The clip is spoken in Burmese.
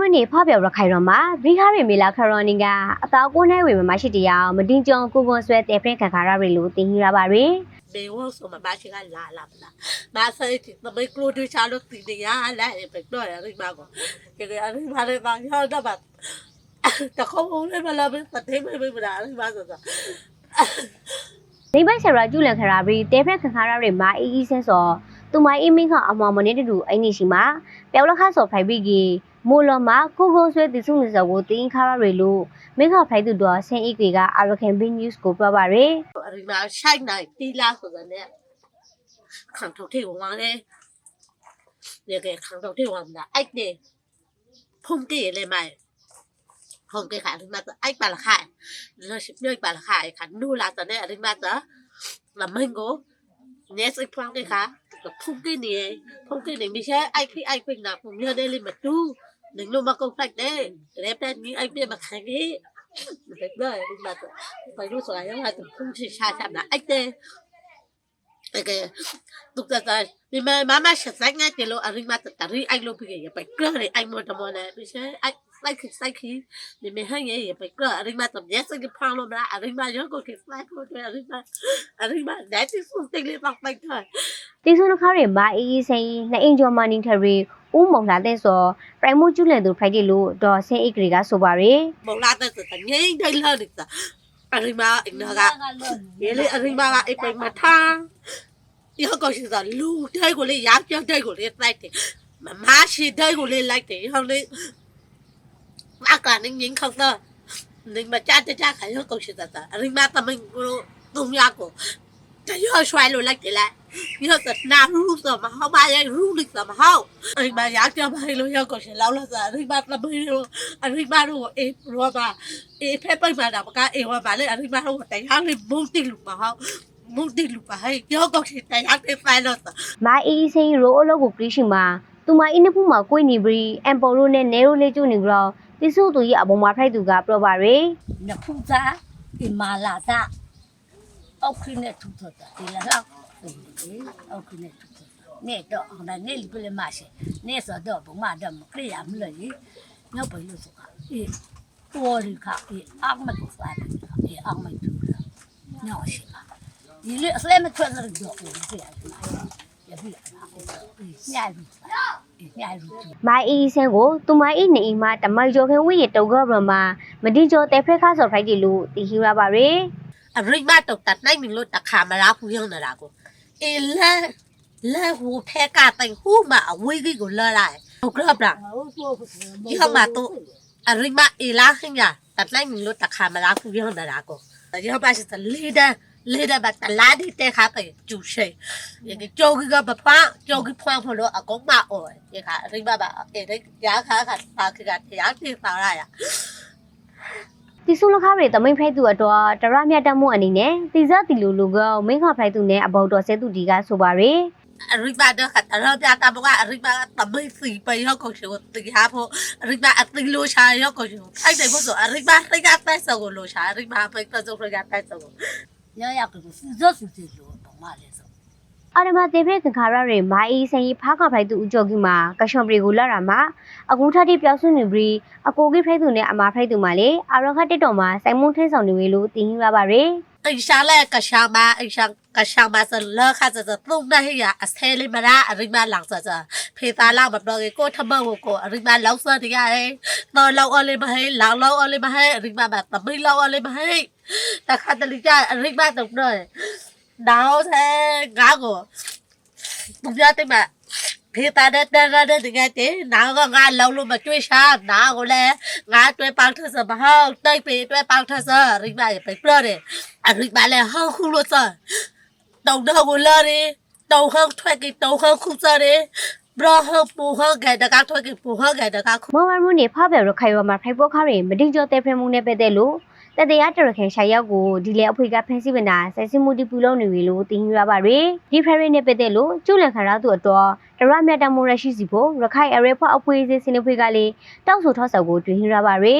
မနေဖောက်ပြော်ရခိုင်ရောမှာဘီခါရီမီလာခရိုနီကအသားကိုနိုင်ဝေမှာရှိတရားမတင်ကြုံကိုကွန်ဆွဲတဲ့ဖရင်ခံခါရရီလို့တင်ရပါရီမေဝဆိုမမရှိကလာလာမလားမာဆိုင်တီတမေကလိုတူချာလို့တီနေရလာရပဲတော့ရရိမာကိုကဲအရိမာလည်းပါရောက်တော့ပါတခေါင်းလည်းမလာပဲတသေးမေမလားအရိမာဆိုတာနေပိုက်ဆရာကျူလန်ခရာဘီတဲဖရက်ခခါရရီမာအီအီဆဲစောသူမအီမင်းကအမောင်မနေတူအိနေရှိမှာပျောက်လက်ခါစောဖိုင်ဘီကြီး မိုလော်မှာကိုကိုဆွဲတိစုနေစောကိုတင်ခါရရီလို့မိခဖိုင်တူတော့ဆင်အီကွေကအာရကန်ဘီနျူးစ်ကိုပြောပါရီအရိမာရှိုက်နိုင်တီလာဆိုတဲ့နဲ့ခံထုတ်ထေဝါလေဒီကခံထုတ်ထေဝါမှာအိုက်နေဖုန်တီလေမိုင်ဖုန်တီခါရိမာအိုက်ပါလာခါလောရှိမြေပါလာခါခါနူလာတဲ့နဲ့အရိမာတာလမင်ကို Yes, ik kwam ik ga. Dat voel ik niet. Voel ik niet. Misschien ik ik ik ik naar voor mij dat niet meer toe. đừng luôn mà công phạch đấy. Đẹp đấy như anh kia mà khánh ý tuyệt vời. Nhưng mà phải lúc sổ này mà không chỉ xa chạm là anh tê. Cái tục ra ra nhưng mà má má sẽ sách ngay cái lô à, anh mà tất cả anh lô bị cái phải cơ này anh muốn tao muốn này. Bây giờ anh sai khi sai khi mình mình hay nghe phải cơ anh mà tầm nhét cái phang lô à, ra anh mà nhớ có à, cái sai luôn cái anh mà anh mà đấy thì xuống tình lên bằng bạch thôi. Tiếng xuống nó khá để bài ý say là angel monetary င်အင်ဂျော်မာနင်းထရီဦးမောင်လာတဲ့စောပရိုင်မိုကျူလန်သူဖိုင်တီလို့ဒေါ်ဆင်အီကရီကဆိုပါရီ một lát tới từ tận nhảy đây lên được rồi anh mà anh nó gạ vậy lấy anh mà gạ anh phải mà tha yêu cầu sự là lu đây của lấy giáp cho đây của lấy lại thì mà má chỉ đây của lấy lại thì không lấy má cả nên nhìn không thôi nên mà cha cha cha phải yêu cầu sự là anh mà tao mình tung ra của cái yêu xoay luôn lại thì lại yêu thật nào ru rồi mà không ai ai ru được rồi mà không anh mà giáp cho mày luôn yêu cầu sự lâu là giờ anh mà tao mình luôn anh mà luôn em rồi mà အေးဖက်ပိတ်မှာတော့ကအေးဝါပါလေအရိမဟုတ်တရားလေးမုန်းတိလူပါဟောမုန်းတိလူပါဟဲ့ပြောကောက်ချင်တရားလေးဖိုင်လို့ မာအီအီဆင်ရိုအလုပ်ကိုပရိရှိမှာသူမအင်းနဖူမှာကိုင်းနေပြီးအမ်ပေါ်ရိုနဲ့နဲရိုလေးကျူနေကြောတိစုသူရဲ့အပေါ်မှာဖိုက်သူကပြောပါရီ 那铺子的麻辣子，奥克那土土的，对了啦，对对，奥 အခုနဲ့နဲ့တော့ဟိုနဲ့လေးပြလမရှိနဲ့ဆိုတော့ဘုမတော့မခရရမလို့လေမြောက်ပလို့ဆိုတာအေးတော်ရီခအေးအမတ်ဖလာအေးအမတ်တူလာညောရှိပါဒီလေအစလဲမထွက်လို့တော့ဘူးပြရမှာရပြီလားညိုင်ပြီမိုင်အီဆန်ကိုသူမိုင်အီနေအီမှာတမိုင်ကျော်ခင်ဝိရတုံကဗမာမတိကျော်တဲဖရက်ခါဆော်ဖိုက်တီလို့တီဟီရပါရယ်အရိမတုတ်တနိုင်မီလို့တခါမလားဖူးရုံးနေတာကို အေးလဲလဲဟိုဖက်ကတိုင်ဟူမအဝေးကြီးကိုလာလိုက်ဟုတ်ကဲ့ဗျာဒီကမှာတော့အရိမအေးလာခင်ဗျာတတ်နိုင်မလို့တခါမလားဖူးရုံနေတာကိုရောပါစတလီဒါလေဒါဘတ်လာဒီတဲ့ခါပဲကျူရှိရေကြောကကပပကြောကဖွားဖို့လို့အကောင်မအော်ရေခါရိမပါအေးရာခါခါပါခကတရားပြေပါရရ တိဆုလခရီတမိန်ဖိုက်သူအတော်တရမြတ်တမှုအနေနဲ့တိဇတိလူလူကမိန်ခဖိုက်သူနဲ့အဘော်တော်ဆဲသူဒီကဆိုပါရယ်ရိပါတော့ခတ်ရောပြတာဘကအရိပါတမိတ်စီပယောကိုရှိုတီဟာဖို့ရိပါအတိလိုရှာရောကိုရှိုအဲ့တိုင်ဖို့ဆိုအရိပါတိကတက်ဆောကိုလိုရှာရိပါပိတ်တော့ဆိုရကတက်ဆောကိုရရကစစစစီလိုတော့မလဲဆို ခင်ခါရရီမာအီဆင်ဖားခဖိုက်သူဦးကျော်ကြီးမှာကရှွန်ပရီကိုလာတာမှာအခုထတိပြောက်ဆွနေပြီးအကိုကြီးဖိုက်သူနဲ့အမဖိုက်သူမှာလေအာရခတက်တော်မှာစိုင်မွန်းထင်းဆောင်နေဝေလို့တင်ဟီရပါရီ ai sha la ka sha ma ai sha ka sha ma sa la kha sa sa tu na hi ya a se le ma ra arriba lang sa sa phe ta la ma pro ko tha ma ko ko arriba law sa ti ya hai to law o le ma hai law law o le ma hai arriba ba ta bai law o le ma hai ta kha ta li ja arriba to no đào thế gã của bụng ra thế mà khi ta đã ra ra đến thì nghe thế nào có ngã lâu luôn mà chui xa nào có lẽ ngã chui bao thơ sợ mà không tây bị chui bao thơ sợ rinh bà phải bơ đi à rinh bà là không khu luôn sợ đầu đầu của lơ đi đầu hơn thuê cái đầu hơn khu sợ đi bro hơn bù hơn cái đặc cao thuê cái bù hơn cái đặc cao မော်မန်မူနေဖားပြော်ရခိုင်ရမှာဖိုက်ပေါ်ခါရီမတိကျော်တေဖရမှုနဲ့ပဲတဲ့လို့ တတရားတရခင်ရှာရောက်ကိုဒီလေအဖွေကဖန်စီပနာဆက်စမှုတီပူလုံးနေဝေလို့တင်ဟီရပါရီဒီဖရီနဲ့ပဲတဲ့လို့ကျူလန်ခါရသူအတော်တရမြတ်တမှုရရှိစီဖို့ရခိုင်အရေဖောက်အဖွေးစင်းစင်းဖွေးကလေးတောက်ဆိုထောက်ဆောက်ကိုတွင်ဟီရပါရီ